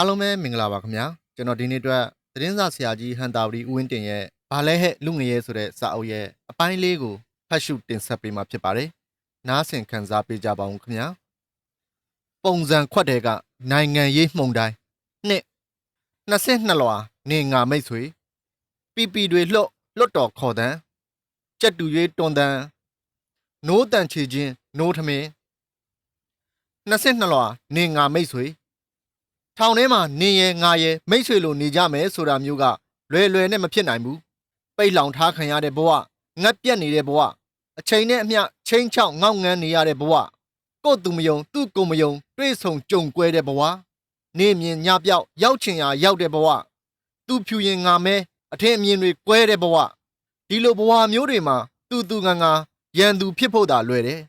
အားလုံးပဲမင်္ဂလာပါခင်ဗျာကျွန်တော်ဒီနေ့အတွက်သတင်းစာဆရာကြီးဟန်တာဝတီဦးဝင်းတင်ရဲ့ဘာလဲဟဲ့လူငရဲဆိုတဲ့စာအုပ်ရဲ့အပိုင်းလေးကိုဖတ်ရှုတင်ဆက်ပေးမှာဖြစ်ပါတယ်နားဆင်ခံစားပေးကြပါဦးခင်ဗျာပုံစံခွက်တဲ့ကနိုင်ငံရေးမှုန်တိုင်းနှစ်22လွာနေငါမိတ်ဆွေပီပီတွေလှော့လွတ်တော်ခေါ်တန်းကြက်တူရွေးတွန်တန်းနိုးတန်ချေချင်းနိုးထမင်း22လွာနေငါမိတ်ဆွေ ထောင်ထဲမှာနင်းရဲငါရဲမိတ်ဆွေလိုနေကြမယ်ဆိုတာမျိုးကလွယ်လွယ်နဲ့မဖြစ်နိုင်ဘူးပိတ်လောင်ထားခံရတဲ့ဘဝငတ်ပြက်နေတဲ့ဘဝအချိန်နဲ့အမျှချင်းချောက်ငေါက်ငန်းနေရတဲ့ဘဝကို့သူမယုံသူ့ကိုမယုံတွေးဆုံကြုံကွဲတဲ့ဘဝနေမြင်ညပြောက်ရောက်ချင်ရာရောက်တဲ့ဘဝသူ့ဖြူရင်ငါမဲအထင်အမြင်တွေကွဲတဲ့ဘဝဒီလိုဘဝမျိုးတွေမှာသူ့သူငါငါရန်သူဖြစ်ဖို့သာလွယ်တယ်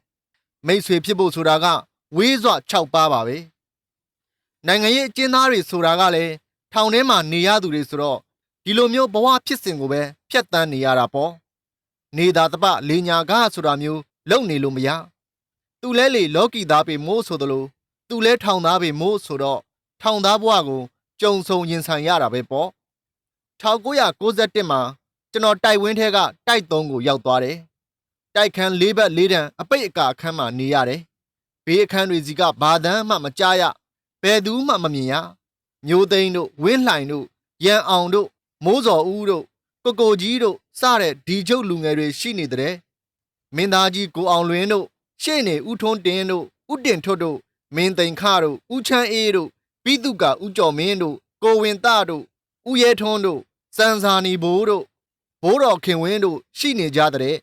မိတ်ဆွေဖြစ်ဖို့ဆိုတာကဝေးစွာ6ပါးပါပဲ နိုင်ငံရေးအကျဉ်းသားတွေဆိုတာကလည်းထောင်ထဲမှာနေရသူတွေဆိုတော့ဒီလိုမျိုးဘဝဖြစ်စဉ်ကိုပဲဖျက်ဆီးနေရတာပေါ့နေတာတပလေညာကားဆိုတာမျိုးလုံနေလို့မရသူလဲလေလောကီသားပေမိုးဆိုသလိုသူလဲထောင်သားပေမိုးဆိုတော့ထောင်သားဘဝကိုကြုံဆုံရင်ဆိုင်ရတာပဲပေါ့1991မှာကျွန်တော်တိုက်ဝင်းထဲကတိုက်3ကိုရောက်သွားတယ်တိုက်ခန်း၄ဘက်၄တန်အပိတ်အကာအခန်းမှာနေရတယ်ဘေးအခန်းတွေစီကဘာတန်းမှမကြားရ ဘယ်သူမှမမြင်ရမျိုးသိန်းတို့ဝင်းလှိုင်တို့ရန်အောင်တို့မိုးစော်ဦးတို့ကိုကိုကြီးတို့စတဲ့ဒီချုပ်လူငယ်တွေရှိနေတဲ့မင်းသားကြီးကိုအောင်လွင်တို့ရှေ့နေဦးထွန်းတင်းတို့ဦးတင်ထွတ်တို့မင်းသိန်ခတို့ဦးချမ်းအေးတို့ပြီးသူကဦးကျော်မင်းတို့ကိုဝင်တတို့ဦးရဲထွန်းတို့စံစာနီဘိုးတို့ဘိုးတော်ခင်ဝင်းတို့ရှိနေကြတဲ့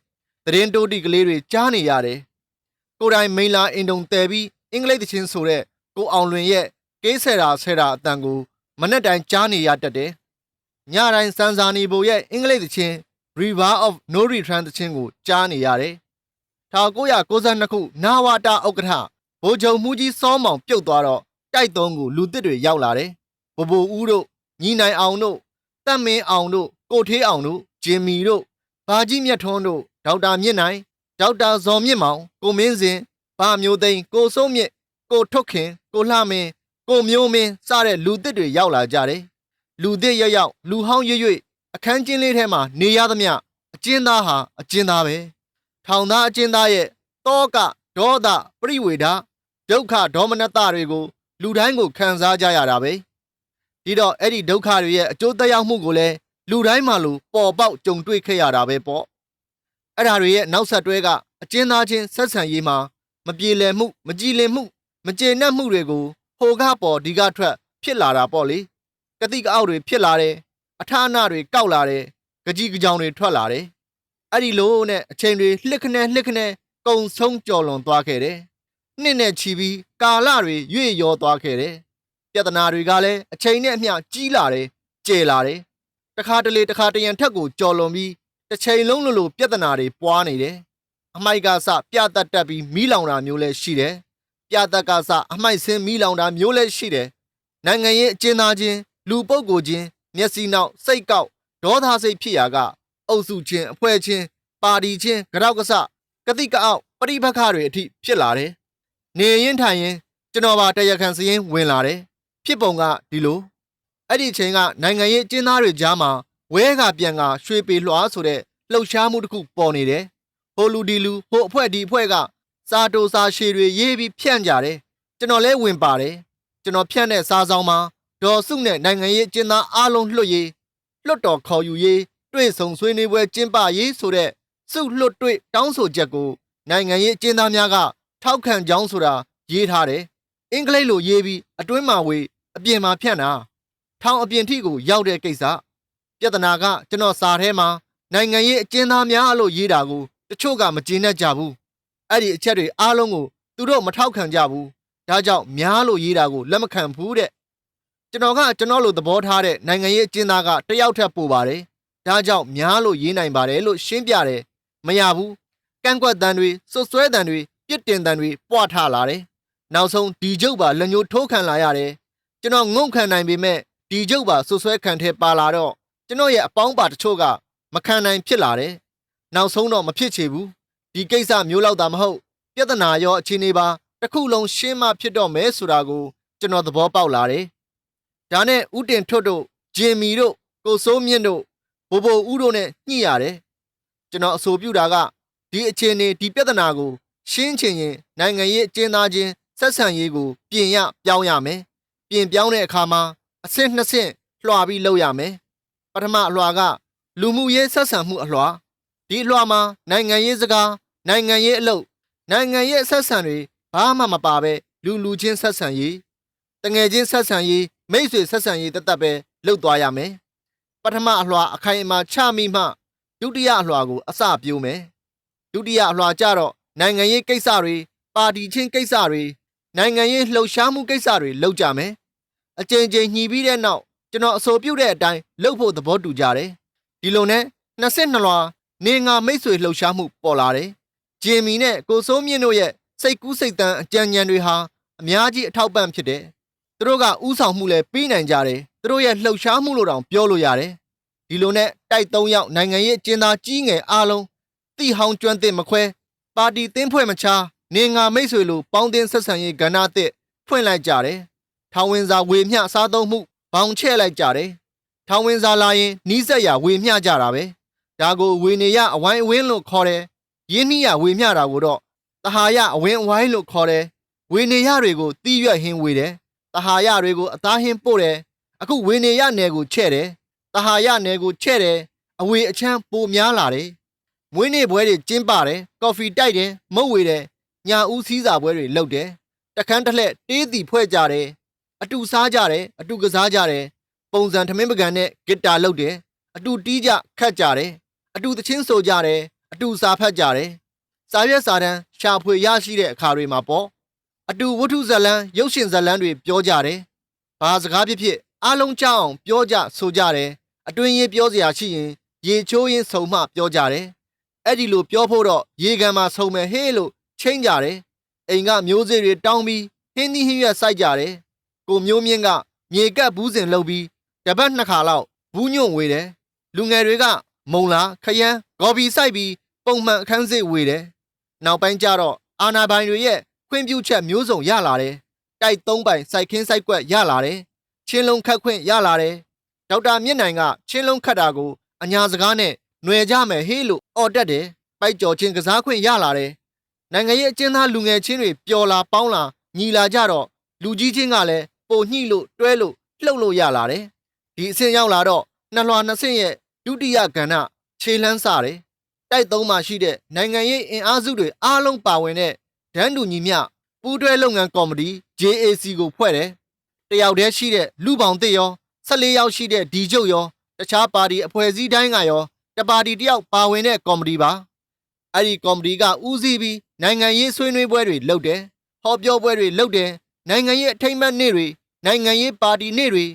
တရင်တိုးတီကလေးတွေကြားနေရတယ်ကိုယ်တိုင်မိန်လာအင်တုံတဲပြီးအင်္ဂလိပ်သချင်းဆိုတဲ့ ကိုအောင်လွင်ရဲ့ကေးဆယ်တာဆယ်တာအတန်ကိုမနေ့တိုင်းကြားနေရတတ်တယ်။ညတိုင်းစံစာနီဘိုရဲ့အင်္ဂလိပ်သချင်း River of No Return သချင်းကိုကြားနေရတယ်။1992ခုနာဝတာဥက္ကဋ္ဌဗိုလ်ချုပ်မှုကြီးစောမောင်ပြုတ်သွားတော့တိုက်သုံးကိုလူတစ်တွေရောက်လာတယ်။ဘဘိုဦးတို့ညီနိုင်အောင်တို့တက်မင်းအောင်တို့ကိုထေးအောင်တို့ဂျင်မီတို့ဘာကြီးမြတ်ထွန်းတို့ဒေါက်တာမြင့်နိုင်ဒေါက်တာဇော်မြင့်မောင်ကိုမင်းစင်ဘာမျိုးသိန်းကိုစိုးမြင့် ကိုထွတ်ခင်ကိုလှမင်းကိုမျိုးမင်းစတဲ့လူသစ်တွေရောက်လာကြတယ်။လူသစ်ရောက်ရောက်လူဟောင်းရွရွအခန်းကျင်းလေးထဲမှာနေရသမျှအကျဉ်းသားဟာအကျဉ်းသားပဲ။ထောင်သားအကျဉ်းသားရဲ့တောကဒေါသပရိဝေဒဒုက္ခဒေါမနတတွေကို လူတိုင်းကိုခံစားကြရတာပဲ။ဒီတော့အဲ့ဒီဒုက္ခတွေရဲ့အကျိုးသက်ရောက်မှုကိုလည်းလူတိုင်းမှလိုပေါ်ပေါက်ကြုံတွေ့ခဲ့ရတာပဲပေါ့။အဲ့ဒါတွေရဲ့နောက်ဆက်တွဲကအကျဉ်းသားချင်းဆက်ဆံရေးမှာမပြေလည်မှု မကြည်လင်မှု မကျေနပ်မှုတွေကိုဟိုကပေါ်ဒီကထွက် ဖြစ်လာတာပေါ့လေကတိကအောက်တွေဖြစ်လာတယ်အထာအနတွေကောက်လာတယ်ကြကြီးကြောင်တွေထွက်လာတယ်အဲ့ဒီလိုနဲ့အချိန်တွေလှစ်ခနဲလှစ်ခနဲကုံဆုံးကြော်လွန်သွားခဲ့တယ်နှစ်နဲ့ချီပြီးကာလတွေရွေ့ရောသွားခဲ့တယ်ပြဿနာတွေကလည်းအချိန်နဲ့အမျှကြီးလာတယ်ကျေလာတယ်တခါတလေတခါတရံထက်ကိုကြော်လွန်ပြီးတစ်ချိန်လုံးလိုလိုပြဿနာတွေပွားနေတယ်အမိုက်ကစပြတ်တက်တက်ပြီးမီးလောင်တာမျိုးလည်းရှိတယ် ပြတက်ကစအမိုက်ဆင်းမီးလောင်တာမျိုးလည်းရှိတယ်။နိုင်ငံရေးအကျဉ်းသားချင်းလူပုဂ္ဂိုလ်ချင်းမျက်စိနောက်စိတ်ကောက်ဒေါသစိတ်ဖြစ်ရာကအုပ်စုချင်းအဖွဲ့ချင်းပါတီချင်းကြောက်ကစကတိကအောက်ပရိပခတွေအထိဖြစ်လာတယ်။နေရင်ထိုင်ရင်ကျွန်တော်ပါတရားခံစရင်ဝင်လာတယ်။ဖြစ်ပုံကဒီလိုအဲ့ဒီချိန်ကနိုင်ငံရေးအကျဉ်းသားတွေကြားမှာဝဲကပြန်ကရွှေပေလွှားဆိုတဲ့လှုပ်ရှားမှုတစ်ခုပေါ်နေတယ်။ဟိုလူဒီလူဟိုအဖွဲ့ဒီအဖွဲ့က စာတိုစာရှည်တွေရေးပြီးဖြန့်ကြတယ်ကျွန်တော်လဲဝင်ပါတယ်ကျွန်တော်ဖြန့်တဲ့စာဆောင်မှာဒေါ်စုနဲ့နိုင်ငံရေးအကျဉ်းသားအားလုံးလွှတ်ရေးလွတ်တော်ခေါ်ယူရေးတွေ့ဆုံဆွေးနွေးပွဲကျင်းပရေးဆိုတဲ့စုလွတ်တွေ့တောင်းဆိုချက်ကိုနိုင်ငံရေးအကျဉ်းသားများကထောက်ခံကြောင်းဆိုတာရေးထားတယ်အင်္ဂလိပ်လိုရေးပြီးအတွင်းမှာဝေအပြင်မှာဖြန့်တာထောင်အပြင်ထိကိုရောက်တဲ့ကိစ္စပြဿနာကကျွန်တော်စာထဲမှာနိုင်ငံရေးအကျဉ်းသားများလို့ရေးတာကိုတချို့ကမကျေနပ်ကြဘူး အဲ့ဒီအချက်တွေအားလုံးကိုသူတို့မထောက်ခံကြဘူးဒါကြောင့်များလို့ရေးတာကိုလက်မခံဘူးတဲ့ကျွန်တော်ကကျွန်တော်လိုသဘောထားတဲ့နိုင်ငံရေးအကျဉ်းသားကတယောက်ထက်ပိုပါတယ်ဒါကြောင့်များလို့ရေးနိုင်ပါတယ်လို့ရှင်းပြတယ်မရဘူးကန့်ကွက်တန်တွေစွတ်စွဲတန်တွေပြစ်တင်တန်တွေပွားထလာတယ်နောက်ဆုံးဒီကျုပ်ပါလက်ညှိုးထိုးခံလာရတယ်ကျွန်တော်ငုံခံနိုင်ပေမဲ့ဒီကျုပ်ပါစွတ်စွဲခံထဲပါလာတော့ကျွန်တော်ရဲ့အပေါင်းပါတချို့ကမခံနိုင်ဖြစ်လာတယ်နောက်ဆုံးတော့မဖြစ်ချေဘူး ဒီကိစ္စမျိုးလောက်သာမဟုတ်ပြဿနာရောအခြေအနေပါတစ်ခုလုံးရှင်းမှဖြစ်တော့မယ်ဆိုတာကိုကျွန်တော်သဘောပေါက်လာတယ်ဒါနဲ့ဥတင်ထွတ်တို့ဂျင်မီတို့ကိုစိုးမြင့်တို့ဘိုဘိုဦးတို့နဲ့ညှိရတယ်ကျွန်တော်အဆိုပြုတာကဒီအခြေအနေဒီပြဿနာကို ရှင်းချင်ရင်နိုင်ငံရေးအကျဉ်းသားချင်းဆက်ဆံရေးကို ပြင်ရပြောင်းရမယ်ပြင်ပြောင်းတဲ့အခါမှာအဆင့်နှစ်ဆင့်လွှာပြီးလုပ်ရမယ်ပထမအလွှာကလူမှုရေးဆက်ဆံမှုအလွှာ ဒီအလွှာမှာနိုင်ငံရေးစကားနိုင်ငံရေးအလုပ်နိုင်ငံရေးဆက်ဆံတွေဘာမှမပါပဲလူလူချင်းဆက်ဆံရေးတငယ်ချင်းဆက်ဆံရေးမိတ်ဆွေဆက်ဆံရေးတသက်ပဲလုပ်သွားရမယ်ပထမအလွှာအခိုင်အမာချမိမှဒုတိယအလွှာကိုအစပြိုးမယ်ဒုတိယအလွှာကျတော့နိုင်ငံရေးကိစ္စတွေပါတီချင်းကိစ္စတွေနိုင်ငံရေးလှုပ်ရှားမှုကိစ္စတွေလုပ်ကြမယ်အကြိမ်ကြိမ်ညှိပြီးတဲ့နောက်ကျွန်တော်အဆိုပြုတဲ့အတိုင်းလုပ်ဖို့သဘောတူကြတယ်ဒီလိုနဲ့22လွှာ နေငါမိတ်ဆွေလှုပ်ရှားမှုပေါ်လာတယ်ဂျင်မီနဲ့ကိုစိုးမြင့်တို့ရဲ့စိတ်ကူးစိတ်တမ်းအကြံဉာဏ်တွေဟာအများကြီးအထောက်ပံ့ဖြစ်တယ်သူတို့ကဥဆောင်မှုလည်းပြီးနိုင်ကြတယ်သူတို့ရဲ့လှုပ်ရှားမှုလို့တောင်ပြောလို့ရတယ်ဒီလိုနဲ့တိုက်၃ယောက်နိုင်ငံရေးအကျဉ်းသားကြီးငယ်အားလုံးတိဟောင်းကျွမ်းတဲ့မခွဲပါတီတင်းဖွဲ့မချာနေငါမိတ်ဆွေလိုပေါင်းတင်ဆက်ဆံရေးကဏ္ဍအသစ်ဖွင့်လိုက်ကြတယ်ထောင်ဝင်စာဝေမျှစားသုံးမှုဘောင်ချဲ့လိုက်ကြတယ်ထောင်ဝင်စာလာရင်နီးစက်ရဝေမျှကြတာပဲ ဒါကိုဝေနေရအဝိုင်းအဝင်းလို့ခေါ်တယ်ရင်းနှီးရဝေမျှတာကိုတော့တဟာရအဝင်းအဝိုင်းလို့ခေါ်တယ်ဝေနေရတွေကိုတီးရွက်ဟင်းဝေတယ်တဟာရတွေကိုအသားဟင်းပို့တယ်အခုဝေနေရနယ်ကိုချဲ့တယ်တဟာရနယ်ကိုချဲ့တယ်အဝေအချမ်းပိုများလာတယ်မွေးနေ့ပွဲတွေကျင်းပတယ်ကော်ဖီတိုက်တယ်မုတ်ဝေတယ်ညာဦးစည်းစာပွဲတွေလုပ်တယ်တခန်းတစ်လှည့်တေးတီဖွဲ့ကြတယ်အတူစားကြတယ်အတူကစားကြတယ်ပုံစံထမင်းပကံနဲ့ဂစ်တာလုပ်တယ်အတူတီးကြခတ်ကြတယ် အတူသချင်းဆိုကြတယ်အတူစာဖတ်ကြတယ်စာရွက်စာတမ်းရှာဖွေရရှိတဲ့အခါတွေမှာပေါ့အတူဝတ္ထုဇတ်လန်းရုပ်ရှင်ဇတ်လန်းတွေပြောကြတယ်ဘာစကားဖြစ်ဖြစ်အားလုံးကြောက်အောင်ပြောကြဆိုကြတယ်အတွင်းရေးပြောစရာရှိရင်ရေချိုးရင်းဆုံမှပြောကြတယ်အဲ့ဒီလိုပြောဖို့တော့ရေကန်မှာဆုံမယ်ဟေးလို့ချင်းကြတယ်အိမ်ကမျိုးစေ့တွေတောင်းပြီးဟင်းသီးဟင်းရွက်စိုက်ကြတယ်ကိုမျိုးမြင့်ကမြေကပ်ဘူးစင်လှုပ်ပြီးတပတ်နှစ်ခါလောက်ဘူးညွန့်ဝေတယ်လူငယ်တွေက မုံလာခရမ်းဂေါ်ဘီစိုက်ပြီးပုံမှန်အခန်းစစ်ဝေတယ်နောက်ပိုင်းကျတော့အာနာပိုင်တွေရဲ့ခွင့်ပြုချက်မျိုးစုံရလာတယ်တိုက်သုံးပိုင်စိုက်ခင်းစိုက်ကွက်ရလာတယ်ချင်းလုံးခတ်ခွင့်ရလာတယ်ဒေါက်တာမြင့်နိုင်ကချင်းလုံးခတ်တာကိုအညာစကားနဲ့ຫນွယ်ကြမယ်ဟေးလို့အော်တက်တယ်ပိုက်ကြော်ချင်းကစားခွင့်ရလာတယ်နိုင်ငံရေးအကျဉ်းသားလူငယ်ချင်းတွေပျော်လာပေါင်းလာညီလာကြတော့လူကြီးချင်းကလည်းပိုညှိလို့တွဲလို့လှုပ်လို့ရလာတယ်ဒီအဆင့်ရောက်လာတော့နှစ်လွှာနှစ်ဆင့်ရဲ့ ဒုတိယကဏ္ဍခြေလှမ်းစတယ်တိုက်သုံးမှရှိတဲ့နိုင်ငံရေးအင်အားစုတွေအားလုံးပါဝင်တဲ့ဒန်းတူညီမျှပူးတွဲလုပ်ငန်းကော်မတီ JAC ကိုဖွဲ့တယ်တယောက်တည်းရှိတဲ့လူပေါင်းတစ်ရော14ယောက်ရှိတဲ့ဒီချုပ်ရောတခြားပါတီအဖွဲ့အစည်းတိုင်းကရောတပါတီတယောက်ပါဝင်တဲ့ကော်မတီပါအဲ့ဒီကော်မတီကဦးစီးပြီးနိုင်ငံရေးဆွေးနွေးပွဲတွေလုပ်တယ်ဟောပြောပွဲတွေလုပ်တယ်နိုင်ငံရေးအထိမ်းအမှတ်နေ့တွေနိုင်ငံရေးပါတီနေ့တွေ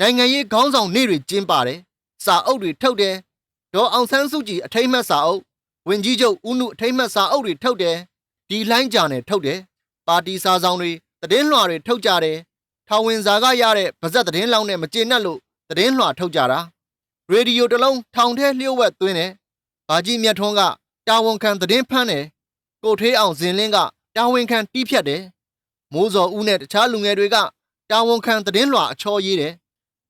နိုင်ငံရေးခေါင်းဆောင်နေ့တွေကျင်းပတယ် စာအုပ်တွေထုတ်တယ်ဒေါ်အောင်ဆန်းစုကြည်အထိမ်းအမှတ်စာအုပ်ဝင်ကြီးချုပ်ဦးနုအထိမ်းအမှတ်စာအုပ်တွေထုတ်တယ်ဒီလိုင်းကြာနဲ့ထုတ်တယ်ပါတီစာဆောင်တွေသတင်းလွှာတွေထုတ်ကြတယ်ထောင်ဝင်စာကရတဲ့ဗဇက်သတင်းလောင်းနဲ့မကျေနပ်လို့သတင်းလွှာထုတ်ကြတာရေဒီယိုတစ်လုံးထောင်ထဲလျှို့ဝှက်သွင်းတယ်ဘာကြီးမြတ်ထွန်းကတာဝန်ခံသတင်းဖမ်းတယ်ကိုထွေးအောင်ဇင်လင်းကတာဝန်ခံတီးဖြတ်တယ်မိုးစော်ဦးနဲ့တခြားလူငယ်တွေကတာဝန်ခံသတင်းလွှာအချောရေးတယ်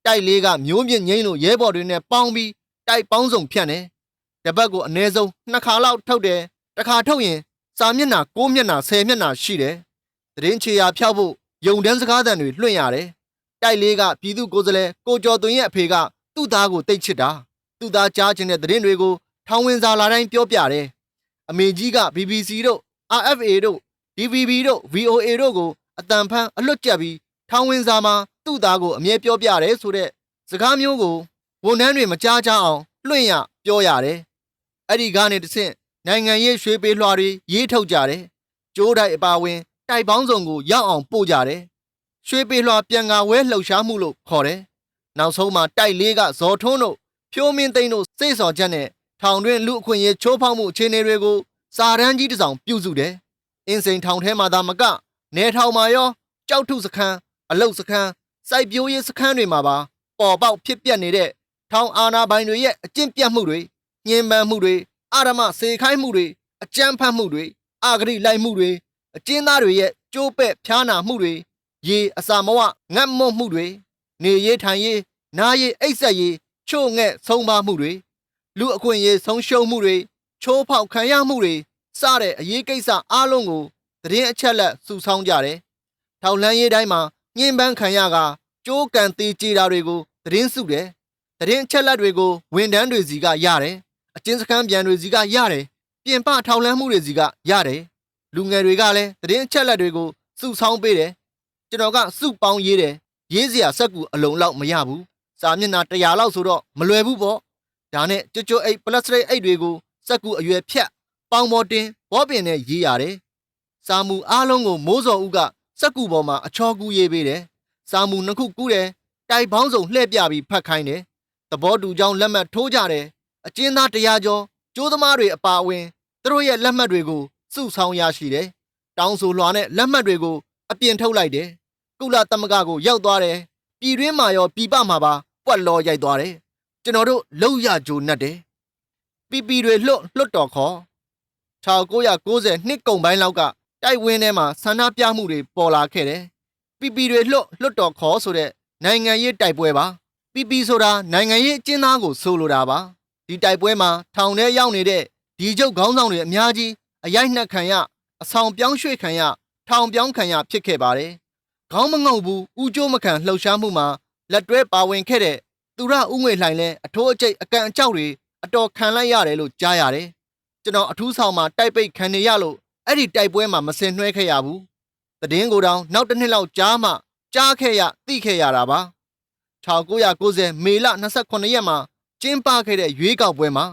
တိုက်လေးကမျိုးမြင့်ငိမ့်လို့ရဲဘော်တွေနဲ့ပေါင်းပြီးတိုက်ပေါင်းစုံဖြန့်တယ်တပတ်ကိုအနည်းဆုံးနှစ်ခါလောက်ထုတ်တယ်တစ်ခါထုတ်ရင်စာမျက်နှာ6မျက်နှာ10မျက်နှာရှိတယ်သတင်းချေရာဖြောက်ဖို့ယုံတန်းစကားသံတွေလွှင့်ရတယ်တိုက်လေးကပြည်သူကိုယ်စားလှယ်ကိုကျော်သွင်းရဲ့အဖေကသူ့သားကိုတိတ်ချစ်တာသူ့သားကြားချင်တဲ့သတင်းတွေကိုထောင်ဝင်စာလာတိုင်းပြောပြတယ်အမေကြီးက BBC တို့ RFA တို့ DVB တို့ VOA တို့ကိုအတန်ဖန်းအလွတ်ကျက်ပြီးထောင်ဝင်စာမှာ သူ့သားကိုအမြဲပြောပြတယ်ဆိုတဲ့စကားမျိုးကိုဝန်ထမ်းတွေမကြားကြအောင်လွှင့်ရပြောရတယ်အဲ့ဒီကနေတဆင့်နိုင်ငံရေးရွှေပေးလွှာတွေရေးထုတ်ကြတယ်ကျိုးတိုက်အပါဝင်တိုက်ပေါင်းစုံကိုရောက်အောင်ပို့ကြတယ်ရွှေပေးလွှာပြန်ကာဝဲလှုပ်ရှားမှုလို့ခေါ်တယ်နောက်ဆုံးမှာတိုက်လေးကဇော်ထွန်းတို့ဖြိုးမင်းသိန်းတို့စိတ်စော်ချက်နဲ့ထောင်တွင်းလူအခွင့်အရေးချိုးဖောက်မှုအခြေအနေတွေကိုစာရန်ကြီးတစ်စောင်ပြုစုတယ်။အင်းစိန်ထောင်ထဲမှာသာမကနယ်ထောင်မှာရောကြောက်ထုစခန်းအလုတ်စခန်း စိုက်ပျိုးရေးစခန်းတွေမှာပါပေါ်ပေါက်ဖြစ်ပျက်နေတဲ့ထောင်အာဏာပိုင်တွေရဲ့အကျင့်ပြတ်မှုတွေညှဉ်းပန်းမှုတွေအာရမစေခိုင်းမှုတွေအကြမ်းဖက်မှုတွေအာဂရိလိုက်မှုတွေအကျဉ်းသားတွေရဲ့ကြိုးပဲ့ဖျားနာမှုတွေရေအစာမဝငတ်မွတ်မှုတွေနေရေးထိုင်ရေးနားရေးအိတ်ဆက်ရေးချို့ငဲ့ဆုံးပါမှုတွေလူအခွင့်အရေးဆုံးရှုံးမှုတွေချိုးဖောက်ခံရမှုတွေစတဲ့အရေးကိစ္စအားလုံးကိုသတင်းအချက်လက်စုဆောင်းကြတယ်။ထောက်လန်းရေးတိုင်းမှာ ညှဉ်းပန်းခံရကကြိုးကန်သေးကြတာတွေကိုသတင်းစုတယ်။သတင်းအချက်လက်တွေကိုဝန်ထမ်းတွေစီကရတယ်။အကျဉ်းစခန်းပြန်တွေစီကရတယ်။ပြင်ပထောက်လန်းမှုတွေစီကရတယ်။လူငယ်တွေကလည်းသတင်းအချက်လက်တွေကိုစုဆောင်းပေးတယ်။ကျွန်တော်ကစုပေါင်းရေးတယ်။ရေးစရာစက်ကူအလုံးလောက်မရဘူး။စာမျက်နှာ100လောက်ဆိုတော့မလွယ်ဘူးပေါ့။ဒါနဲ့ကြွကြွအိတ်ပလတ်စတစ်အိတ်တွေကိုစက်ကူအရွယ်ဖြတ်ပေါင်ပေါ်တင်ဘောပင်နဲ့ရေးရတယ်။စာမူအားလုံးကိုမိုးစော်ဦးက စက်ကူပေါ်မှာအချောကူရေးပေးတယ်။စာမူနှစ်ခုကူးတယ်။တိုက်ပေါင်းစုံလှည့်ပြပြီးဖတ်ခိုင်းတယ်။သဘောတူကြောင်းလက်မှတ်ထိုးကြတယ်။အကျဉ်းသားတရားကျော်ကျိုးသမားတွေအပါအဝင်သူတို့ရဲ့လက်မှတ်တွေကိုစုဆောင်းရရှိတယ်။တောင်းဆိုလွှာနဲ့လက်မှတ်တွေကိုအပြင်ထုတ်လိုက်တယ်။ကုလသမဂ္ဂကိုရောက်သွားတယ်။ပြည်တွင်းမှာရောပြည်ပမှာပါပွက်လောရိုက်သွားတယ်။ကျွန်တော်တို့လောက်ရကြိုနဲ့တယ်။ပီပီတွေလွတ်လွတ်တော်ခေါ်1990နှစ်ကုန်ပိုင်းလောက်က တိုက်ဝင်းထဲမှာဆန္ဒပြမှုတွေပေါ်လာခဲ့တယ်။ပီပီတွေလွတ်လွတ်တော်ခေါ်ဆိုတဲ့နိုင်ငံရေးတိုက်ပွဲပါ။ပီပီဆိုတာနိုင်ငံရေးအကျဉ်းသားကိုဆိုလိုတာပါ။ဒီတိုက်ပွဲမှာထောင်ထဲရောက်နေတဲ့ဒီကျုပ်ခေါင်းဆောင်တွေအများကြီးအရိုက်နှက်ခံရအဆောင်ပြောင်းရွှေ့ခံရထောင်ပြောင်းခံရဖြစ်ခဲ့ပါတယ်။ခေါင်းမငုံဘူးဥကျိုးမခံလှုပ်ရှားမှုမှာလက်တွဲပါဝင်ခဲ့တဲ့သူရဥငွေလှိုင်လဲအထိုးအကျိတ်အကန့်အကြောက်တွေအတော်ခံလိုက်ရတယ်လို့ကြားရတယ်။ကျွန်တော်အထူးဆောင်မှာတိုက်ပိတ်ခံနေရလို့ အဲ့ဒီတိုက်ပွဲမှာမစင်နှွှဲခဲ့ရဘူး။တည်င်းကိုတောင်နောက်တစ်နှစ်လောက်ကြားမှကြားခဲ့ရသိခဲ့ရတာပါ။1990မေလ28ရက်မှာကျင်းပခဲ့တဲ့ရွေးကောက်ပွဲမှာ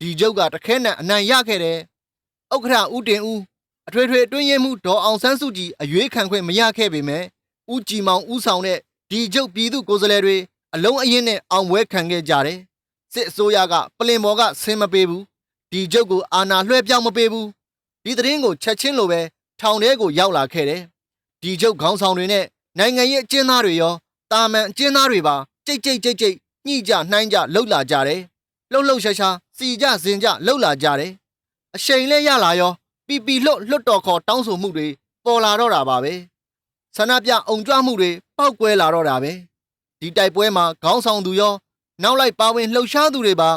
ဒီကျုပ်ကတခဲနဲ့အနိုင်ရခဲ့တယ်။ဥက္ခရာဦးတင်ဦးအထွေထွေအတွင်းရေးမှုဒေါ်အောင်ဆန်းစုကြည်အရွေးခံခွင့်မရခဲ့ပေမဲ့ဦးကြည်မောင်ဦးဆောင်တဲ့ဒီကျုပ်ပြည်သူကိုယ်စားလှယ်တွေအလုံးအရင်နဲ့အောင်ပွဲခံခဲ့ကြတယ်။စစ်အစိုးရကပလင်ပေါ်ကဆင်းမပေးဘူး။ဒီကျုပ်ကိုအာဏာလွှဲပြောင်းမပေးဘူး။ ဒီသတင်းကိုချက်ချင်းလိုပဲထောင်ထဲကိုရောက်လာခဲ့တယ်။ဒီကျုပ်ခေါင်းဆောင်တွေနဲ့နိုင်ငံရေးအကျဉ်းသားတွေရောတာမန်အကျဉ်းသားတွေပါကြိတ်ကြိတ်ကြိတ်ကြိတ်ညှိကြနှိုင်းကြလှုပ်လာကြတယ်။လှုပ်လှုပ်ရှားရှားစီကြစင်ကြလှုပ်လာကြတယ်။အရှိန်လဲရလာရောပီပီလှုပ်လှွတ်တော်ခေါ်တောင်းဆိုမှုတွေပေါ်လာတော့တာပါပဲ။ဆန္ဒပြအုံကြွမှုတွေပောက်ကွဲလာတော့တာပဲ။ဒီတိုက်ပွဲမှာခေါင်းဆောင်သူရောနောက်လိုက်ပါဝင်လှုပ်ရှားသူတွေပါ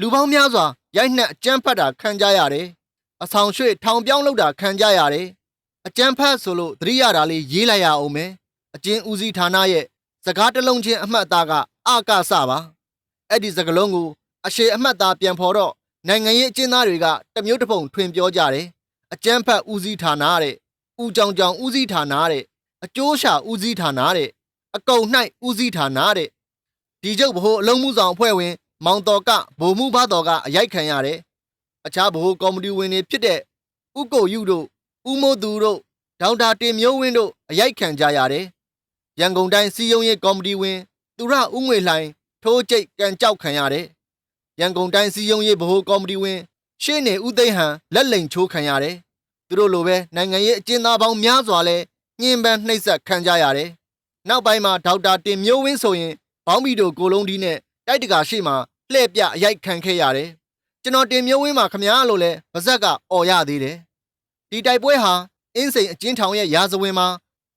လူပေါင်းများစွာရိုက်နှက်အကြမ်းဖက်တာခံကြရတယ်။ အဆောင်ရွှေ့ထောင်ပြောင်းလုပ်တာခံကြရတယ်။အကြမ်းဖက်ဆိုလို့သတိရတာလေးရေးလိုက်ရအောင်မယ်။အကျဉ်းဦးစီးဌာနရဲ့စကားတစ်လုံးချင်းအမှတ်အသားကအကစပါ။အဲ့ဒီစကားလုံးကိုအရှေအမှတ်သားပြန်ဖော်တော့နိုင်ငံရေးအကျဉ်းသားတွေကတမျိုးတစ်ပုံထွင်ပြောကြတယ်။အကြမ်းဖက်ဦးစီးဌာနတဲ့။ဦးကြောင်ကြောင်ဦးစီးဌာနတဲ့အကျိုးရှာဦးစီးဌာနတဲ့အကုံ၌ဦးစီးဌာနတဲ့ဒီကျုပ်ဗဟိုအလုံးမှုဆောင်အဖွဲ့ဝင် မောင်တော်ကဗိုလ်မှုဘတော်ကအရိုက်ခံရတယ်။ အခြားဗဟိုကော်မတီဝင်တွေဖြစ်တဲ့ဥကိုယူတို့ဦးမိုးသူတို့ဒေါက်တာတင်မျိုးဝင်းတို့အရိုက်ခံကြရတယ်။ရန်ကုန်တိုင်းစီယုံရေးကော်မတီဝင် သူရဦးငွေလှိုင်ထိုးကျိတ်ကန်ကြောက်ခံရတယ်။ရန်ကုန်တိုင်းစီယုံရေးဗဟိုကော်မတီဝင် ရှေ့နေဦးသိန်းဟန်လက်လိန်ချိုးခံရတယ်။သူတို့လိုပဲနိုင်ငံရေးအကျဉ်းသားပေါင်းများစွာလဲညှဉ်းပန်းနှိပ်စက်ခံကြရတယ်။နောက်ပိုင်းမှာဒေါက်တာတင်မျိုးဝင်းဆိုရင်ဘောင်းမီတို့ကိုလုံးဒီနဲ့တိုက်တကာရှိမှလှည့်ပြအရိုက်ခံခဲ့ရတယ်။ ကျွန်တော်တင်မျိုးဝင်းမှာခမားလို့လဲဗဇက်ကအော်ရသေးတယ်။ဒီတိုက်ပွဲဟာအင်းစိန်အကျဉ်းထောင်ရဲ့ရာဇဝင်မှာ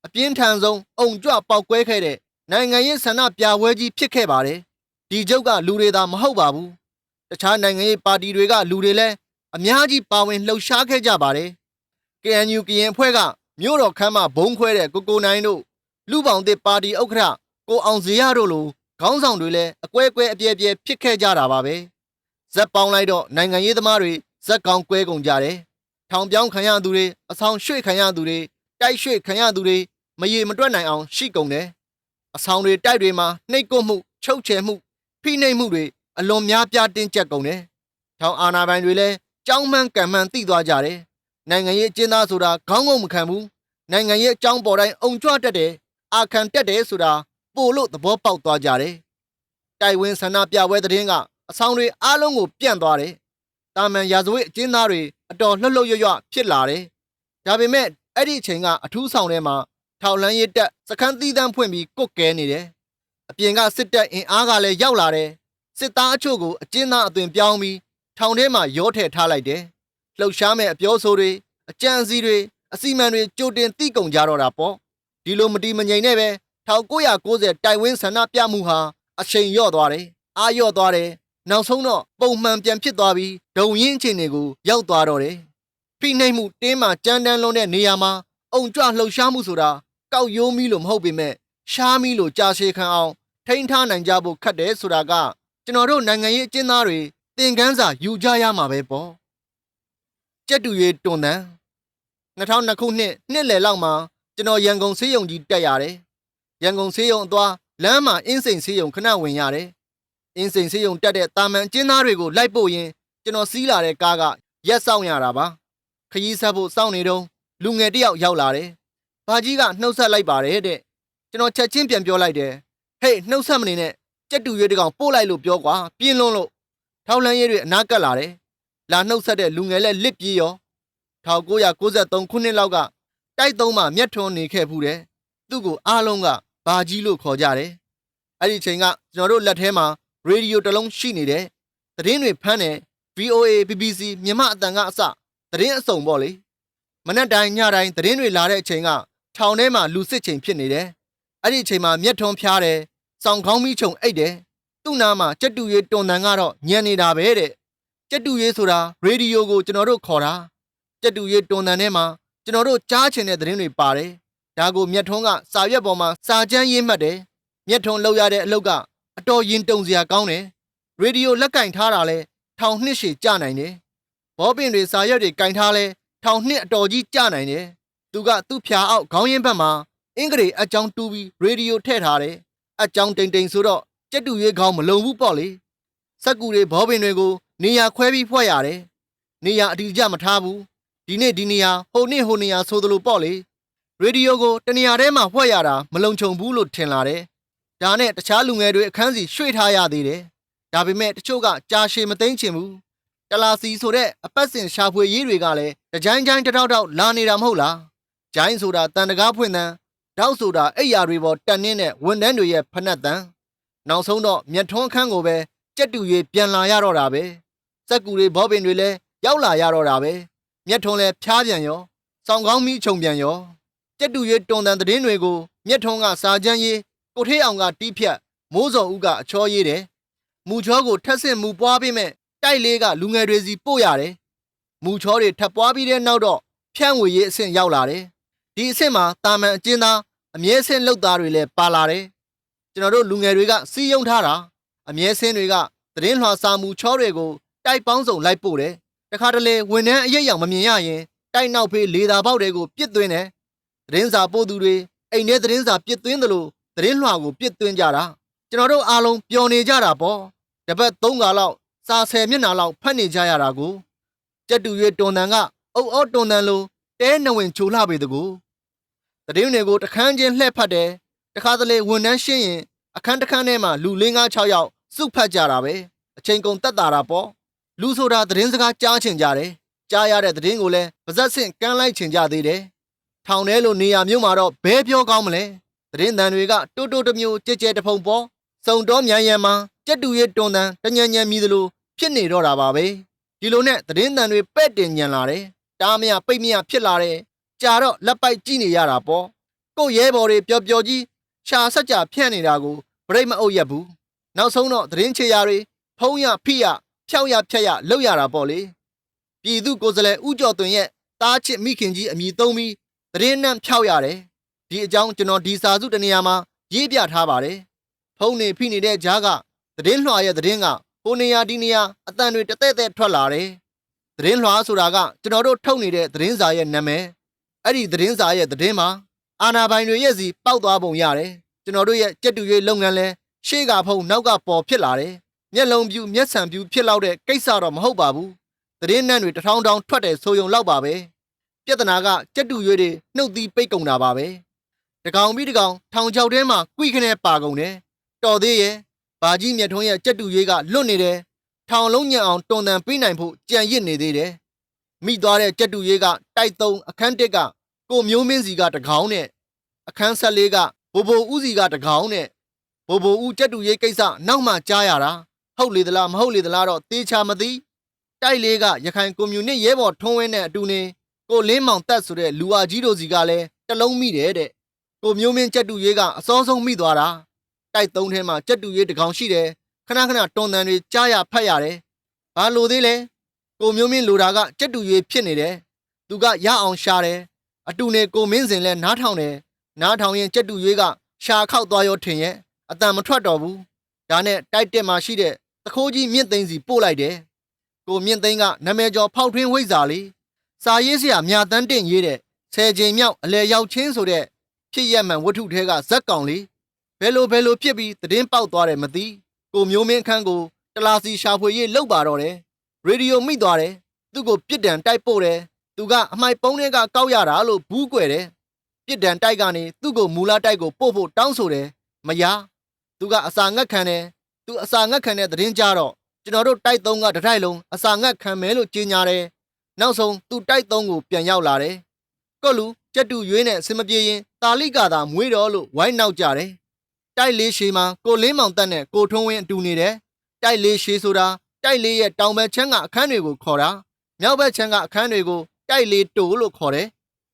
အပြင်းထန်ဆုံးအုံကြွပေါက်ကွဲခဲ့တဲ့နိုင်ငံရေးဆန္ဒပြပွဲကြီးဖြစ်ခဲ့ပါတယ်။ဒီကျုပ်ကလူတွေသာမဟုတ်ပါဘူး။တခြားနိုင်ငံရေးပါတီတွေကလူတွေလည်းအများကြီးပါဝင်လှုပ်ရှားခဲ့ကြပါတယ်။ KNU ကရင်အဖွဲ့ကမြို့တော်ခမ်းမဘုံခွဲတဲ့ကိုကိုနိုင်တို့လူပောင်သစ်ပါတီဥက္ကဋ္ဌကိုအောင်ဇေယျတို့လိုခေါင်းဆောင်တွေလည်းအကွဲကွဲအပြဲပြဲဖြစ်ခဲ့ကြတာပါပဲ ဇက်ပေါင်းလိုက်တော့နိုင်ငံရေးသမားတွေဇက်ကောင်ကွဲကုန်ကြတယ်ထောင်ပြောင်းခံရသူတွေအဆောင်ရွှေ့ခံရသူတွေတိုက်ရွှေ့ခံရသူတွေမရေမတွက်နိုင်အောင်ရှိကုန်တယ်အဆောင်တွေတိုက်တွေမှာနှိပ်ကွပ်မှုချုပ်ချယ်မှုဖိနှိပ်မှုတွေအလွန်များပြားတင်းကျပ်ကုန်တယ်ထောင်အာဏာပိုင်တွေလည်းကြောင်းမှန်းကံမှန်းသိသွားကြတယ်နိုင်ငံရေးအကျဉ်းသားဆိုတာခေါင်းငုံမခံဘူးနိုင်ငံရေးအကြောင်းပေါ်တိုင်းအုံကြွတက်တယ်အာခံတက်တယ်ဆိုတာပို့လို့သဘောပေါက်သွားကြတယ်တိုက်ဝင်းဆန္ဒပြပွဲသတင်းက အဆောင်တွေအားလုံးကိုပြန့်သွားတယ်တာမန်ရာဇဝတ်အကျဉ်းသားတွေအတော်လှုပ်လှုပ်ရွရွဖြစ်လာတယ်ဒါပေမဲ့အဲ့ဒီအချိန်ကအထူးဆောင်ထဲမှာထောက်လန်းရစ်တက်စခန်းသီးတန်းဖွင့်ပြီးကုတ်ကဲနေတယ်အပြင်ကစစ်တပ်အင်အားကလည်းရောက်လာတယ်စစ်သားအချို့ကိုအကျဉ်းသားအသွင်ပြောင်းပြီးထောင်ထဲမှာရောထည့်ထားလိုက်တယ်လှုပ်ရှားမဲ့အပြောဆိုတွေအကြံစီတွေအစီမံတွေကြိုတင်သိကုန်ကြတော့တာပေါ့ဒီလိုမတီမငြိမ်နဲ့ပဲ1990တိုင်ဝင်းဆန္ဒပြမှုဟာအချိန်လျော့သွားတယ်။အာလျော့သွားတယ်။ နောက်ဆုံးတော့ပုံမှန်ပြန်ဖြစ်သွားပြီးဒုံရင်းအခြေအနေကိုရောက်သွားတော့တယ်။ဖိနှိပ်မှုတင်းမာကြမ်းတမ်းလွန်းတဲ့နေရာမှာအုံကြွလှုပ်ရှားမှုဆိုတာကောက်ရိုးမီလို့မဟုတ်ပေမဲ့ရှားမီလို့ကြာရှည်ခံအောင်ထိန်းထားနိုင်ကြဖို့ခက်တယ်ဆိုတာကကျွန်တော်တို့နိုင်ငံရေးအကျဉ်းသားတွေသင်ခန်းစာယူကြရမှာပဲပေါ့။ကြက်တူရီတွန်တန်း2002ခုနှစ်နှစ်လယ်လောက်မှာကျွန်တော်ရန်ကုန်ဆေးရုံကြီးတက်ရတယ်။ရန်ကုန်ဆေးရုံအသွားလမ်းမှာအင်းစိန်ဆေးရုံခဏဝင်ရတယ်။ အင်းစိန်ဆေးရုံတက်တဲ့တာမန်ကျင်းသားတွေကိုလိုက်ပို့ရင်ကျွန်တော်စီးလာတဲ့ကားကရက်ဆောင်ရတာပါ။ခရီးဆက်ဖို့စောင့်နေတော့လူငယ်တစ်ယောက်ရောက်လာတယ်။ဘာကြီးကနှုတ်ဆက်လိုက်ပါတယ်တဲ့။ကျွန်တော်ချက်ချင်းပြန်ပြောလိုက်တယ်။ဟေးနှုတ်ဆက်မနေနဲ့ကြက်တူရွေးတကောင်ပို့လိုက်လို့ပြောကွာပြင်းလွန်းလို့ထောက်လန်းရဲတွေအနာကပ်လာတယ်။လာနှုတ်ဆက်တဲ့လူငယ်လက်လစ်ပြေးရော1993ခုနှစ်လောက်ကတိုက်သုံးမှမျက်ထွန်းနေခဲ့ဖူးတယ်။သူ့ကိုအားလုံးကဘာကြီးလို့ခေါ်ကြတယ်။အဲ့ဒီချိန်ကကျွန်တော်တို့လက်ထဲမှာ ရေဒီယိုတစ်လုံးရှိနေတယ်။သတင်းတွေဖမ်းတယ် VOA BBC မြန်မာအတန်ကအစသတင်းအစုံပေါ့လေ။မနက်တိုင်းညတိုင်းသတင်းတွေလာတဲ့အချိန်ကထောင်ထဲမှာလူစစ်ချိန်ဖြစ်နေတယ်။အဲ့ဒီအချိန်မှာမျက်ထွန်းဖျားတယ်။စောင်ခေါင်းမီးချုံအိတ်တယ်။သူ့နားမှာကြက်တူရီတွန်တန်ကတော့ညံနေတာပဲတဲ့။ကြက်တူရီဆိုတာရေဒီယိုကိုကျွန်တော်တို့ခေါ်တာ။ကြက်တူရီတွန်တန်ထဲမှာကျွန်တော်တို့ကြားချင်တဲ့သတင်းတွေပါတယ်။ဒါကိုမြက်ထွန်းကစာရွက်ပေါ်မှာစာကြမ်းရေးမှတ်တယ်။မြက်ထွန်းလောက်ရတဲ့အလုပ်က အတော်ရင်တုံစရာကောင်းတယ်။ရေဒီယိုလက်ကင်ထားတာလဲထောင်နှစ်ရှည်ကြာနိုင်တယ်။ဘောပင်တွေစာရွက်တွေကင်ထားလဲထောင်နှစ်အတော်ကြီးကြာနိုင်တယ်။သူကသူ့ဖြာအောက်ခေါင်းရင်းဘက်မှာအင်္ဂလိပ်အကြောင်းတူးပြီးရေဒီယိုထည့်ထားတယ်။အကြောင်းတိမ်တိမ်ဆိုတော့ကြက်တူရွေးခေါင်းမလုံဘူးပေါ့လေ။စက်ကူတွေဘောပင်တွေကို နေရာခွဲပြီးဖွဲ့ရတယ်။နေရာအတိအကျမထားဘူး။ဒီနေ့ဒီနေရာဟိုနေ့ဟိုနေရာဆိုသလိုပေါ့လေရေဒီယိုကိုတနေရာထဲမှာဖွက်ရတာမလုံခြုံဘူးလို့ထင်လာတယ် ဒါနဲ့တခြားလူငယ်တွေအခန်းစီရွှေ့ထားရသေးတယ်ဒါပေမဲ့တချို့ကကြာရှည်မသိမ့်ချင်ဘူးတလာစီဆိုတဲ့အပတ်စဉ်ရှာဖွေရေးတွေကလည်းတကြိုင်းကြိုင်းတထောက်ထောက်လာနေတာမဟုတ်လားဂျိုင်းဆိုတာတန်တကားဖွင့်တန်းတောက်ဆိုတာအိယာတွေပေါ်တက်နှင်းတဲ့ဝန်တန်းတွေရဲ့ဖက်နှက်တန်းနောက်ဆုံးတော့မြတ်ထွန်းခန်းကိုပဲကြက်တူရွေပြန်လာရတော့တာပဲစက်ကူတွေဘောပင်တွေလည်းရောက်လာရတော့တာပဲမျက်ထွန်းလဲဖျားပြန်ရောစောင်းကောင်းမီးခြုံပြန်ရောကြက်တူရွေးတွန်တန်သတင်းတွေကိုမျက်ထွန်းကစာကြမ်းရေး ကိုထေးအောင်ကတီးဖြတ်မိုးစော်ဦးကအချောရေးတယ်မူချောကိုထက်ဆင့်မူပွားပေးမဲ့တိုက်လေးကလူငယ်တွေစီပို့ရတယ်မူချောတွေထပ်ပွားပြီးတဲ့နောက်တော့ဖြန့်ဝေရေးအဆင့်ရောက်လာတယ်ဒီအဆင့်မှာတာမန်အကျဉ်းသားအမြဲဆင်းလောက်သားတွေလည်းပါလာတယ်ကျွန်တော်တို့လူငယ်တွေကစီးယုံထားတာအမြဲဆင်းတွေကသတင်းလွှာစာမူချောတွေကိုတိုက်ပေါင်းစုံလိုက်ပို့တယ်တခါတလေဝန်ထမ်းအရေးရောင်မမြင်ရရင်တိုက်နောက်ဖေးလေသာပေါက်တွေကိုပြစ်သွင်းတယ်သတင်းစာပို့သူတွေအိမ်ထဲသတင်းစာပြစ်သွင်းတယ်လို့ သတင်းလွှာကိုပြစ်သွင်းကြတာကျွန်တော်တို့အားလုံးပျော်နေကြတာပေါ့တပတ်၃ခါလောက်စာဆယ်မျက်နှာလောက်ဖတ်နေကြရတာကိုကြက်တူရွေတွန်တန်ကအုပ်အော့တွန်တန်လို့တဲနဝင်ချိုလှပေတကူသတင်းတွေကိုတခန်းချင်းလှည့်ဖတ်တယ်တခါတလေဝန်ထမ်းရှင်းရင်အခန်းတစ်ခန်းထဲမှာလူ၄၅6ယောက်စုဖတ်ကြတာပဲအချိန်ကုန်တက်တာတာပေါ့လူဆိုတာသတင်းစကားကြားချင်ကြတယ်။ကြားရတဲ့သတင်းကိုလည်းပါဇက်ဆင့်ကမ်းလိုက်ချင်ကြသေးတယ်။ထောင်ထဲလိုနေရာမျိုးမှာတော့ဘဲပြောကောင်းမလဲ။ သတင်းတန်တွေကတိုးတိုးတစ်မျိုးကြဲကြဲတဖုံပေါ်စုံတော်မြန်ရန်မှာကြက်တူရဲ့တွန်တန်တညံညံမြည်သလိုဖြစ်နေတော့တာပါပဲ။ဒီလိုနဲ့သတင်းတန်တွေပဲ့တင်ညံလာတယ်။တားမရပိတ်မရဖြစ်လာတယ်။ကြာတော့လက်ပိုက်ကြည့်နေရတာပေါ့။ကို့ရဲဘော်တွေပျော်ပျော်ကြီးရှာဆက်ကြဖြန့်နေတာကိုဗရိတ်မအုပ်ရက်ဘူး။နောက်ဆုံးတော့သတင်းချေရာတွေဖုံးရဖိရဖြောက်ရဖြက်ရလောက်ရတာပေါ့လေပြည်သူကိုယ်စားလှယ်ဦးကျော်သွင်ရဲ့တားချစ်မိခင်ကြီးအမည်သုံးပြီးသတင်းနှံဖြောက်ရတယ် ဒီအကြောင်းကျွန်တော်ဒီစာစုတနေရာမှာရေးပြထားပါတယ်ဖုန်းနေဖိနေတဲ့ကြားကသတင်းလွှာရဲ့သတင်းကဟိုနေရာဒီနေရာအတန်တွေတသက်သက်ထွက်လာတယ်သတင်းလွှာဆိုတာကကျွန်တော်တို့ထုတ်နေတဲ့သတင်းစာရဲ့နာမည်အဲ့ဒီသတင်းစာရဲ့သတင်းမှာအာနာပိုင်တွေရဲ့စီပောက်သွားပုံရတယ်ကျွန်တော်တို့ရဲ့ကြက်တူရွေးလုပ်ငန်းလဲရှေ့ကဖုံနောက်ကပေါ်ဖြစ်လာတယ်မျက်လုံးပြူမျက်စံပြူဖြစ်လောက်တဲ့ကိစ္စတော့မဟုတ်ပါဘူး။သတင်းနှံတွေတထောင်ထောင်ထွက်တယ်ဆိုယုံလောက်ပါပဲ။ပြဿနာကကြက်တူရွေးတွေနှုတ်သီးပိတ်ကုန်တာပါပဲ။ တကောင်ပြီးတကောင်ထောင်ချောက်ထဲမှာကွိခနဲ့ပါကုန်တယ်။တော်သေးရဲ့။ဘာကြီးမြတ်ထွန်းရဲ့ကြက်တူရွေးကလွတ်နေတယ်။ထောင်လုံးညံအောင်တွန်တန်ပေးနိုင်ဖို့ကြံရစ်နေသေးတယ်။မိသွားတဲ့ကြက်တူရွေးကတိုက်သုံးအခန်းတစ်ကကိုမျိုးမင်းစီကတကောင်နဲ့အခန်းဆက်လေးကဘိုဘိုဦးစီကတကောင်နဲ့ဘိုဘိုဦးကြက်တူရွေးကိစ္စနောက်မှကြားရတာဟုတ်လေသလားမဟုတ်လေသလားတော့တေချာမသိတိုက်လေးကရခိုင်ကွန်မြူနစ်ရဲဘော်ထွန်းဝင်းနဲ့အတူနေကိုလင်းမောင်တက်ဆိုတဲ့လူဝါကြီးတို့စီကလည်းတလုံးမိတယ်တဲ့ ကိုမျိုးမင်းကြက်တူရွေးကအစောဆုံးမိသွားတာတိုက်သုံးထဲမှာကြက်တူရွေးတစ်ကောင်ရှိတယ်ခဏခဏတွန်တန်တွေကြားရဖတ်ရတယ်ဘာလို့သေးလဲကိုမျိုးမင်းလိုတာကကြက်တူရွေးဖြစ်နေတယ်သူကရအောင်ရှာတယ်အတူနဲ့ကိုမင်းစင်လဲနားထောင်တယ်နားထောင်ရင်ကြက်တူရွေးကရှာခောက်သွားရောထင်ရဲ့အတန်မထွက်တော့ဘူးဒါနဲ့တိုက်တက်မှာရှိတဲ့သခိုးကြီးမြင့်သိန်းစီပို့လိုက်တယ်ကိုမြင့်သိန်းကနာမည်ကျော်ဖောက်ထွင်းဝိဇ္ဇာလေးစာရေးဆရာမြတန်းတင့်ရေးတဲ့ဆယ်ချိန်မြောက်အလဲရောက်ချင်းဆိုတဲ့ ဖြစ်ရက်မှန်ဝတ္ထုထဲကဇက်ကောင်လေးဘယ်လိုဘယ်လိုဖြစ်ပြီးသတင်းပေါက်သွားတယ်မသိကိုမျိုးမင်းခန်းကိုတလာစီရှာဖွေရေးလောက်ပါတော့တယ်ရေဒီယိုမိသွားတယ်သူ့ကိုပြစ်ဒဏ်တိုက်ပို့တယ်သူကအမိုက်ပုံးတွေကကောက်ရတာလို့ဘူးကွယ်တယ်ပြစ်ဒဏ်တိုက်ကနေသူ့ကိုမူလာတိုက်ကိုပို့ဖို့တောင်းဆိုတယ်မရသူကအစာငတ်ခံတယ်သူအစာငတ်ခံတဲ့သတင်းကြတော့ကျွန်တော်တို့တိုက်သုံးကတစ်ထိုက်လုံးအစာငတ်ခံမယ်လို့ကြေညာတယ်နောက်ဆုံးသူတိုက်သုံးကိုပြန်ရောက်လာတယ်ကော့လူ ကြက်တူရွေးနဲ့စင်မပြေရင်တာလိကသာမွေးတော်လို့ဝိုင်းနောက်ကြတယ်တိုက်လေးရှည်မှာကိုလင်းမောင်တက်နဲ့ကိုထွန်းဝင်းအတူနေတယ်တိုက်လေးရှည်ဆိုတာတိုက်လေးရဲ့တောင်ဘက်ချမ်းကအခန်းတွေကိုခေါ်တာမြောက်ဘက်ချမ်းကအခန်းတွေကိုတိုက်လေးတိုလို့ခေါ်တယ်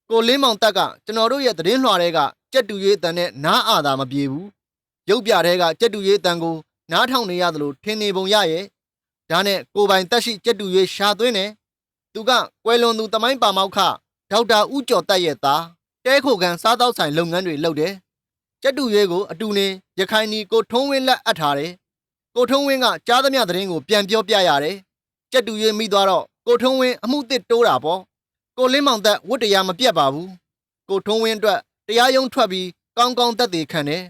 ကိုလင်းမောင်တက်ကကျွန်တော်တို့ရဲ့သတင်းလွှာတွေကကြက်တူရွေးတန်နဲ့နားအာသာမပြေဘူးရုပ်ပြတဲ့ကကြက်တူရွေးတန်ကိုနားထောင်နေရသလိုထင်နေပုံရရဲ့ဒါနဲ့ကိုပိုင်တက်ရှိကြက်တူရွေးရှာသွင်းတယ်သူကကွယ်လွန်သူတမိုင်းပါမောက်ခ ဒေါက်တာဦးကျော်တက်ရဲ့သားတဲခိုကန်စားတောက်ဆိုင်လုပ်ငန်းတွေလုပ်တယ်ကြက်တူရွေးကိုအတူနေရခိုင်နီကိုထုံးဝင်းလက်အပ်ထားတယ်ကိုထုံးဝင်းကကြားသမျှသတင်းကိုပြန်ပြောပြရတယ်ကြက်တူရွေးမိသွားတော့ကိုထုံးဝင်းအမှုတစ်တိုးတာပေါ့ကိုလင်းမောင်သက်ဝတ်တရားမပြတ်ပါဘူးကိုထုံးဝင်းအတွက်တရားရုံးထွက်ပြီးကောင်းကောင်းတက်တည်ခံတယ်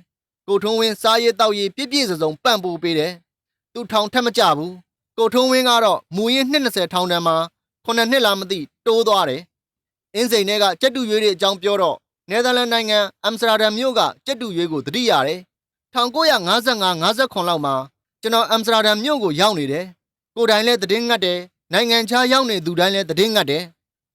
ကိုထုံးဝင်းစားရည်တောက်ရည်ပြည့်ပြည့်စုံစုံပန့်ပိုးပေးတယ်သူထောင်ထက်မကြဘူးကိုထုံးဝင်းကတော့မူရင်း220ထောင်တန်းမှာ9နှစ်လားမသိတိုးသွားတယ် အင်းစိန်တွေကကြက်တူရွေးတွေအကြောင်းပြောတော့နယ်သာလန်နိုင်ငံအမ်စတာဒမ်မြို့ကကြက်တူရွေးကိုတတိရတယ်1955 59လောက်မှာကျွန်တော်အမ်စတာဒမ်မြို့ကိုရောက်နေတယ်ကိုယ်တိုင်လည်းသတင်းငတ်တယ်နိုင်ငံခြားရောက်နေသူတိုင်းလည်းသတင်းငတ်တယ်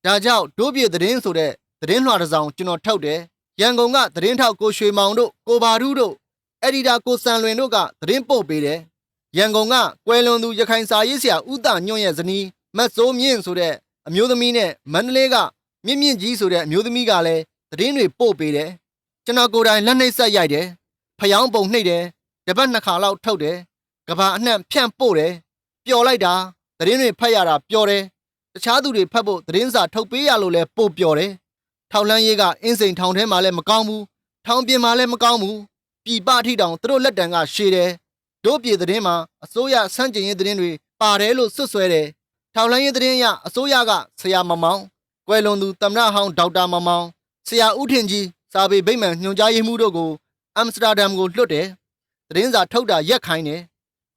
ဒါကြောင့်ဒိုးပြေသတင်းဆိုတဲ့သတင်းလွှာတစ်စောင်ကျွန်တော်ထုတ်တယ်ရန်ကုန်ကသတင်းထောက်ကိုရွှေမောင်တို့ကိုဘာဒူးတို့အက်ဒီတာကိုစံလွင်တို့ကသတင်းပို့ပေးတယ်ရန်ကုန်ကကွယ်လွန်သူရခိုင်စာရေးဆရာဦးတာညွန့်ရဲ့ဇနီးမတ်စိုးမြင့်ဆိုတဲ့အမျိုးသမီးနဲ့မန္တလေးက မြင့်မြင့်ကြီးဆိုတဲ့အမျိုးသမီးကလည်းသတင်းတွေပို့ပေးတယ်ကျွန်တော်ကိုယ်တိုင်လက်နှိပ်ဆက်ရိုက်တယ်ဖျောင်းပုံနှိပ်တယ်တပတ်နှစ်ခါလောက်ထုတ်တယ်ကဘာအနှံ့ဖြန့်ပို့တယ်ပျော်လိုက်တာသတင်းတွေဖတ်ရတာပျော်တယ်တခြားသူတွေဖတ်ဖို့သတင်းစာထုတ်ပေးရလို့လဲပို့ပျော်တယ်ထောက်လန်းရေးကအင်းစိန်ထောင်ထဲမှာလည်းမကောင်းဘူးထောင်ပြင်မှာလည်းမကောင်းဘူးပြည်ပထိတောင်သူတို့လက်တံကရှည်တယ်တို့ပြည်သတင်းမှာအစိုးရစန့်ကျင်ရေးသတင်းတွေပါတယ်လို့စွတ်စွဲတယ်ထောက်လန်းရေးသတင်းရအစိုးရကဆရာမမောင် ကွယ်လွန်သူသမ္မတဟောင်းဒေါက်တာမမောင်ဆရာဦးထင်ကြီးစာပေဗိမ္မာန်ညွှန်ကြားရေးမှူးတို့ကိုအမ်စတာဒမ်ကိုလွှတ်တယ်သတင်းစာထုတ်တာရက်ခိုင်းတယ်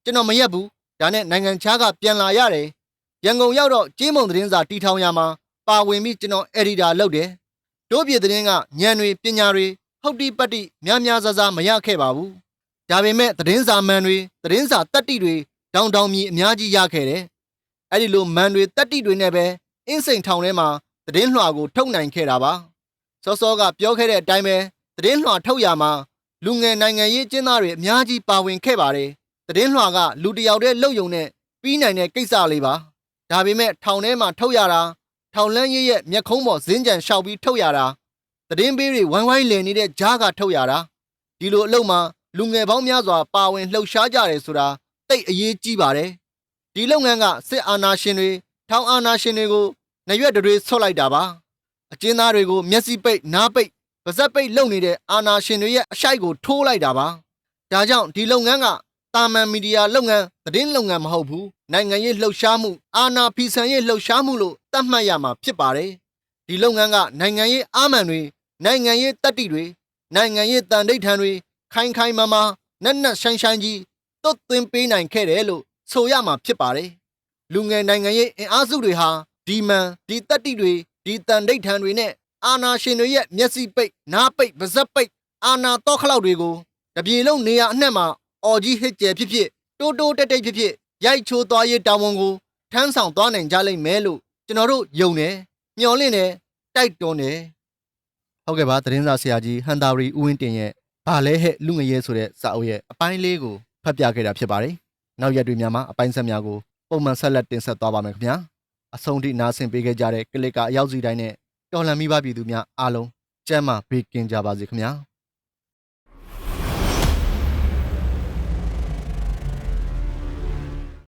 ကျွန်တော်မရက်ဘူးဒါနဲ့နိုင်ငံခြားကပြန်လာရတယ်ရန်ကုန်ရောက်တော့ကြေးမုံသတင်းစာတီထောင်ရမှာပါဝင်ပြီးကျွန်တော်အက်ဒီတာလုပ်တယ်တို့ပြည်သတင်းကညံတွေပညာတွေဟုတ်တိပတ်တိများများဆဆမရခဲ့ပါဘူးဒါပေမဲ့သတင်းစာမန်တွေသတင်းစာတက်တိတွေတောင်တောင်မြီအများကြီးရခဲ့တယ်အဲ့ဒီလိုမန်တွေတက်တိတွေနဲ့ပဲအင်းစိန်ထောင်ထဲမှာ သတင်းလွှာကို ထုတ်နိုင်ခဲ့တာပါစောစောကပြောခဲ့တဲ့အတိုင်းပဲသတင်းလွှာထုတ်ရမှာလူငယ်နိုင်ငံရေးကျင်းသားတွေအများကြီးပါဝင်ခဲ့ပါတယ်သတင်းလွှာကလူတစ်ယောက်တည်းလှုပ်ယုံနဲ့ပြီးနိုင်တဲ့ကိစ္စလေးပါဒါပေမဲ့ထောင်ထဲမှာထုတ်ရတာထောင်လန်းရေးရဲ့မျက်ခုံးပေါ်ဇင်းကြံလျှောက်ပြီးထုတ်ရတာသတင်းပေးတွေဝိုင်းဝိုင်းလည်နေတဲ့ကြားကထုတ်ရတာဒီလိုအလုပ်မှာလူငယ်ပေါင်းများစွာပါဝင်လှုပ်ရှားကြတယ်ဆိုတာတိတ်အရေးကြီးပါတယ်ဒီလုပ်ငန်းကစစ်အာဏာရှင်တွေထောင်အာဏာရှင်တွေကို နှရွက်တွေဆွတ်လိုက်တာပါအကျဉ်းသားတွေကိုမျက်စိပိတ်နားပိတ်ပါဇက်ပိတ်လုပ်နေတဲ့အာဏာရှင်တွေရဲ့အရှိုက်ကိုထိုးလိုက်တာပါဒါကြောင့်ဒီလုပ်ငန်းကတာမန်မီဒီယာလုပ်ငန်းသတင်းလုပ်ငန်းမဟုတ်ဘူးနိုင်ငံရေးလှုပ်ရှားမှုအာဏာဖီဆန်ရေးလှုပ်ရှားမှုလို့သတ်မှတ်ရမှာဖြစ်ပါတယ်ဒီလုပ်ငန်းကနိုင်ငံရေးအာမန်တွေနိုင်ငံရေးတတ္တိတွေနိုင်ငံရေးတန်ဋိဌာန်တွေခိုင်ခိုင်မာမာနက်နက်ရှိုင်းရှိုင်းကြီးသွတ်သွင်းပေးနိုင်ခဲ့တယ်လို့ဆိုရမှာဖြစ်ပါတယ်လူငယ်နိုင်ငံရေးအင်အားစုတွေဟာ ဒီမန်ဒီတတ္တိတွေဒီတန်ဋိဌာန်တွေနဲ့အာဏာရှင်တွေရဲ့မျက်စိပိတ်နားပိတ်ပါးစပ်ပိတ်အာဏာတော့ခလောက်တွေကိုတပြေလုံးနေရအနှက်မှာအော်ကြီးဟစ်ကျယ်ဖြစ်ဖြစ်တိုးတိုးတက်တက်ဖြစ်ဖြစ်ရိုက်ချိုးသွားရေးတာဝန်ကိုထမ်းဆောင်သွားနိုင်ကြလိမ့်မယ်လို့ကျွန်တော်တို့ယုံတယ်မျှော်လင့်တယ်တိုက်တွန်းတယ်ဟုတ်ကဲ့ပါသတင်းစာဆရာကြီးဟန်တာရီဦးဝင်းတင်ရဲ့ဘာလဲဟဲ့လူငရဲဆိုတဲ့စာအုပ်ရဲ့အပိုင်းလေးကိုဖတ်ပြခဲ့တာဖြစ်ပါတယ်နောက်ရက်တွေများမှာအပိုင်းဆက်များကိုပုံမှန်ဆက်လက်တင်ဆက်သွားပါမယ်ခင်ဗျာ အဆုံးထိနားဆင်ပေးခဲ့ကြတဲ့ကလစ်ကအရောက်စီတိုင်းနဲ့တော်လန်မိဘပြည်သူများအားလုံးကျမ်းမာဘေးကင်းကြပါစေခင်ဗျာ